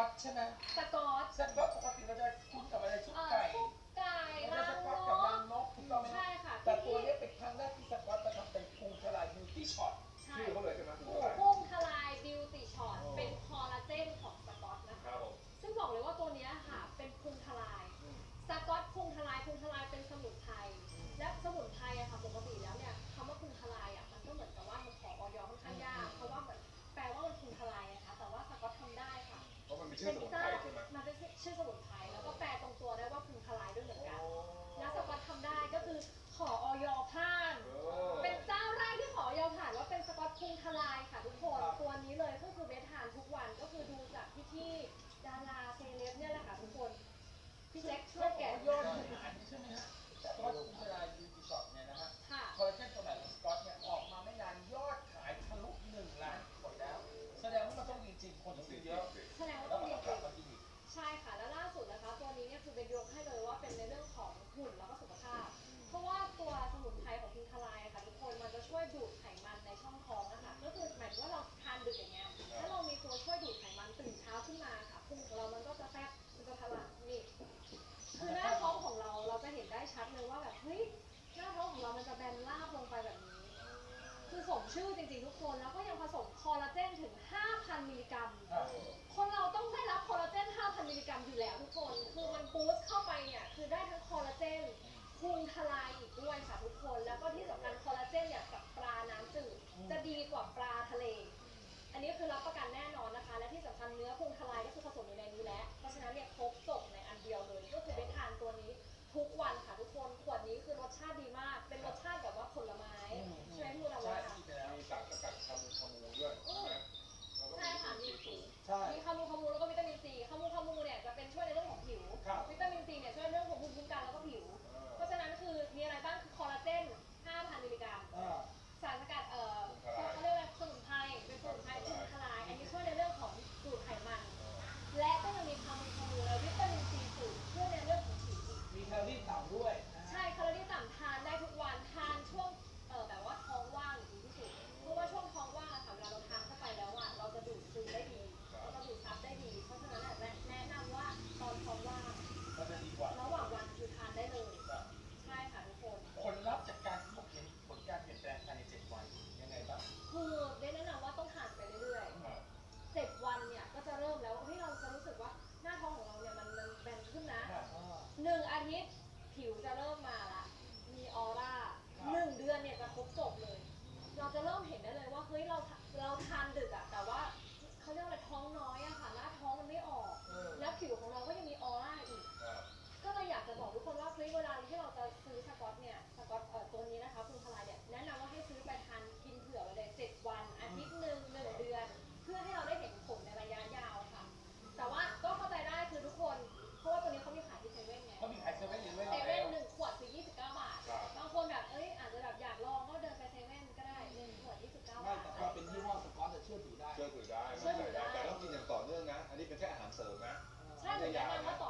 อตใช่ไหมสกอตสกอต พี่แจ็ค อันนี้คือรับประกัน่ะ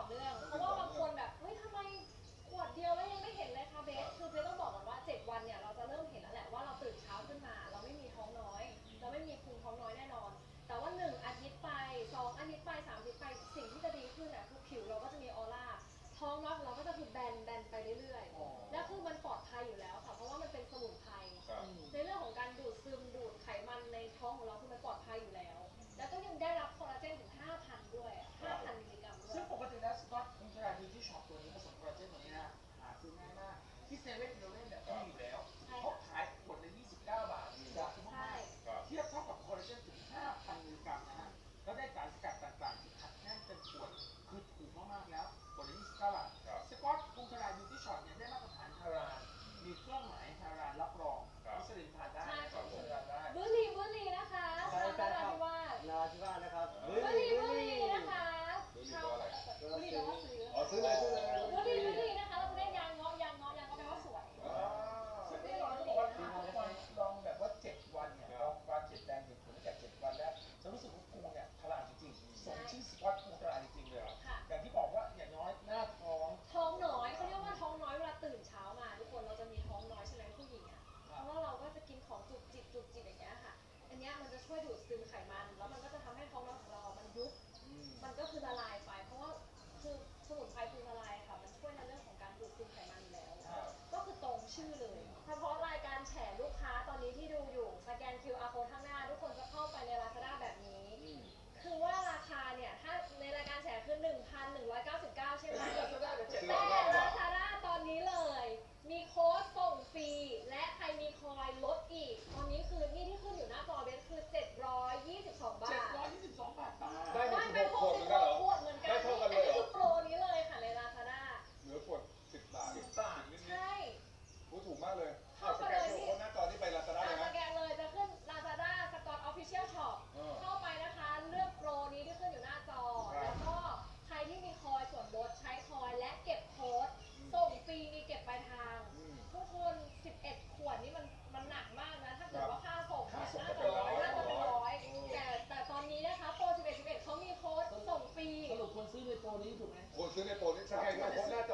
ถูกไหมค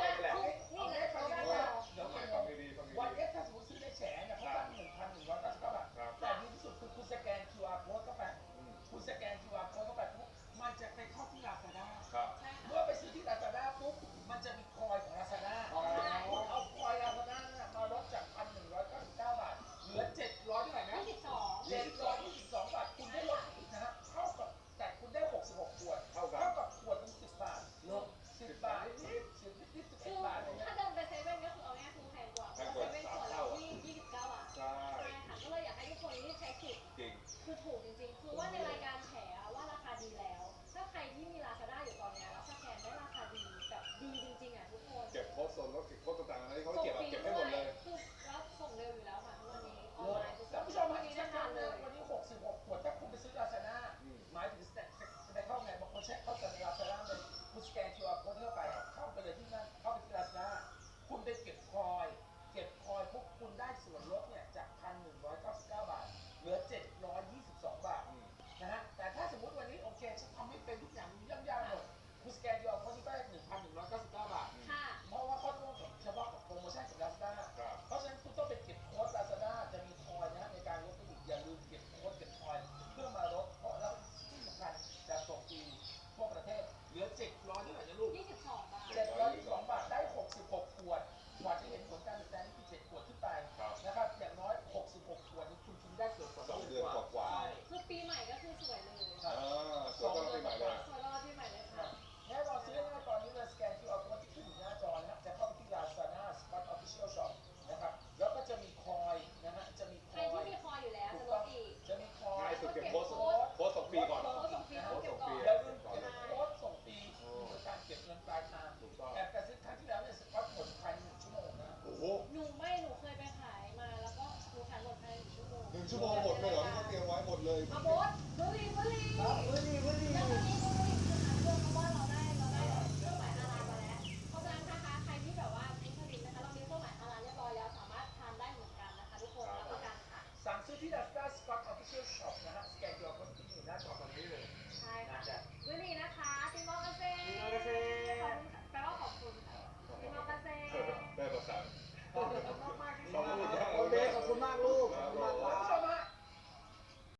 น ชั่วโมงหมดเลยหรอที่เขาเตรียมไว้หมดเลยอาบดบุรีบุรีครับรีรีแล้วตอนนี้บุรีคือหเรื่องเพราะว่เราได้เราได้เรื่องหมายฮาลาลมแล้ว เพราะงั้นนะคะใครที่แบบว่าเป็นผลิตนะคะเรามีเรื่องหมายฮาลรียบร้อแล้วสามารถทานได้เหมือนกันนะคะทุกคนรับประกันค่ะสั่ที่ดัสตาสปอตออฟฟิเชียลช็อปนะฮะสแกนจอวคนที่อยู่หน้าจอตอนนี้เลยใช่ค่ะบุรีนะ